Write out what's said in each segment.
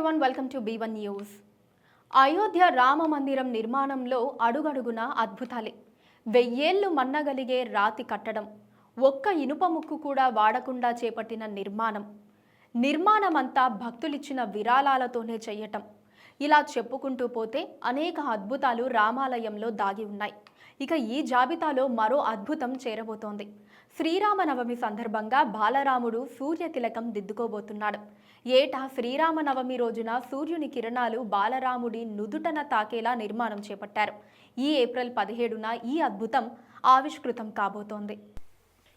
Everyone welcome to B one news Ayodhya Rama మందిరం నిర్మాణంలో అడుగడుగున అద్భుతాలే. వెయ్యేళ్ళు మన్నగలిగే రాతి కట్టడం ఒక్క ఇనుప ముక్కు కూడా వాడకుండా చేపట్టిన నిర్మాణం. నిర్మాణమంతా భక్తులిచ్చిన విరాళాలతోనే చెయ్యటం. ఇలా చెప్పుకుంటూ పోతే అనేక అద్భుతాలు రామాలయంలో దాగి ఉన్నాయి. ఇక ఈ జాబితాలో మరో అద్భుతం చేరబోతోంది. శ్రీరామనవమి సందర్భంగా బాలరాముడు సూర్య తిలకం దిద్దుకోబోతున్నాడు. ఏటా శ్రీరామనవమి రోజున సూర్యుని కిరణాలు బాలరాముడి నుదుటన తాకేలా నిర్మాణం చేపట్టారు. ఈ ఏప్రిల్ పదిహేడున ఈ అద్భుతం ఆవిష్కృతం కాబోతోంది.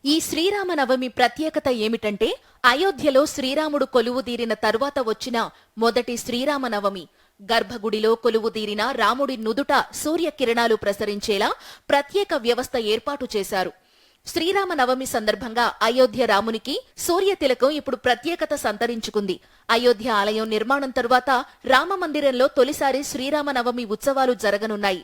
ఈ శ్రీరామనవమి ప్రత్యేకత ఏమిటంటే అయోధ్యలో శ్రీరాముడు కొలువుదీరిన తరువాత వచ్చిన మొదటి శ్రీరామనవమి. గర్భగుడిలో కొలువుదీరిన రాముడి నుదుట సూర్యకిరణాలు ప్రసరించేలా ప్రత్యేక వ్యవస్థ ఏర్పాటు చేశారు. శ్రీరామనవమి సందర్భంగా అయోధ్య రామునికి సూర్యతిలకం ఇప్పుడు ప్రత్యేకత సంతరించుకుంది. అయోధ్య ఆలయం నిర్మాణం తరువాత రామమందిరంలో తొలిసారి శ్రీరామనవమి ఉత్సవాలు జరగనున్నాయి.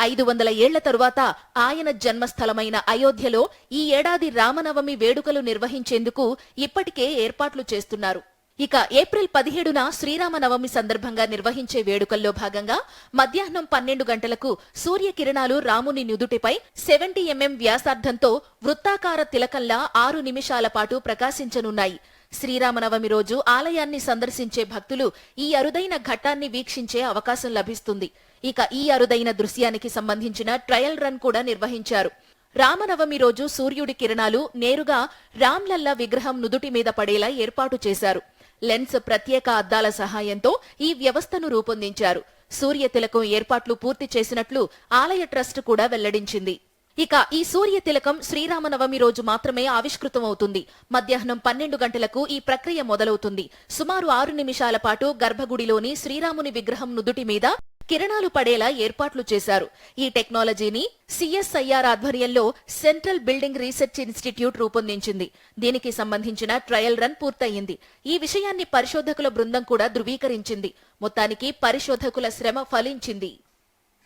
ఐదు వందల ఏళ్ళ తరువాత ఆయన జన్మస్థలమైన అయోధ్యలో ఈ ఏడాది రామనవమి వేడుకలు నిర్వహించేందుకు ఇప్పటికే ఏర్పాట్లు చేస్తున్నారు. ఇక ఏప్రిల్ పదిహేడున శ్రీరామనవమి సందర్భంగా నిర్వహించే వేడుకల్లో భాగంగా మధ్యాహ్నం పన్నెండు గంటలకు సూర్యకిరణాలు రాముని నుదుటిపై సెవెంటీ ఎంఎం వ్యాసార్థంతో వృత్తాకార తిలకంలా ఆరు నిమిషాల పాటు ప్రకాశించనున్నాయి. శ్రీరామనవమి రోజు ఆలయాన్ని సందర్శించే భక్తులు ఈ అరుదైన ఘట్టాన్ని వీక్షించే అవకాశం లభిస్తుంది. ఇక ఈ అరుదైన దృశ్యానికి సంబంధించిన ట్రయల్ రన్ కూడా నిర్వహించారు. రామనవమి రోజు సూర్యుడి కిరణాలు నేరుగా రామ్లల్లా విగ్రహం నుదుటి మీద పడేలా ఏర్పాటు చేశారు. లెన్స్ ప్రత్యేక అద్దాల సహాయంతో ఈ వ్యవస్థను రూపొందించారు. సూర్య తిలకం ఏర్పాట్లు పూర్తి చేసినట్లు ఆలయ ట్రస్ట్ కూడా వెల్లడించింది. ఇక ఈ సూర్య తిలకం శ్రీరామనవమి రోజు మాత్రమే ఆవిష్కృతమవుతుంది. మధ్యాహ్నం పన్నెండు గంటలకు ఈ ప్రక్రియ మొదలవుతుంది. సుమారు ఆరు నిమిషాల పాటు గర్భగుడిలోని శ్రీరాముని విగ్రహం నుదుటి మీద కిరణాలు పడేలా ఏర్పాట్లు చేశారు. ఈ టెక్నాలజీని సిఎస్ఐఆర్ ఆధ్వర్యంలో సెంట్రల్ బిల్డింగ్ రీసెర్చ్ ఇన్స్టిట్యూట్ రూపొందించింది. దీనికి సంబంధించిన ట్రయల్ రన్ పూర్తయింది. ఈ విషయాన్ని పరిశోధకుల బృందం కూడా ధృవీకరించింది. మొత్తానికి పరిశోధకుల శ్రమ ఫలించింది.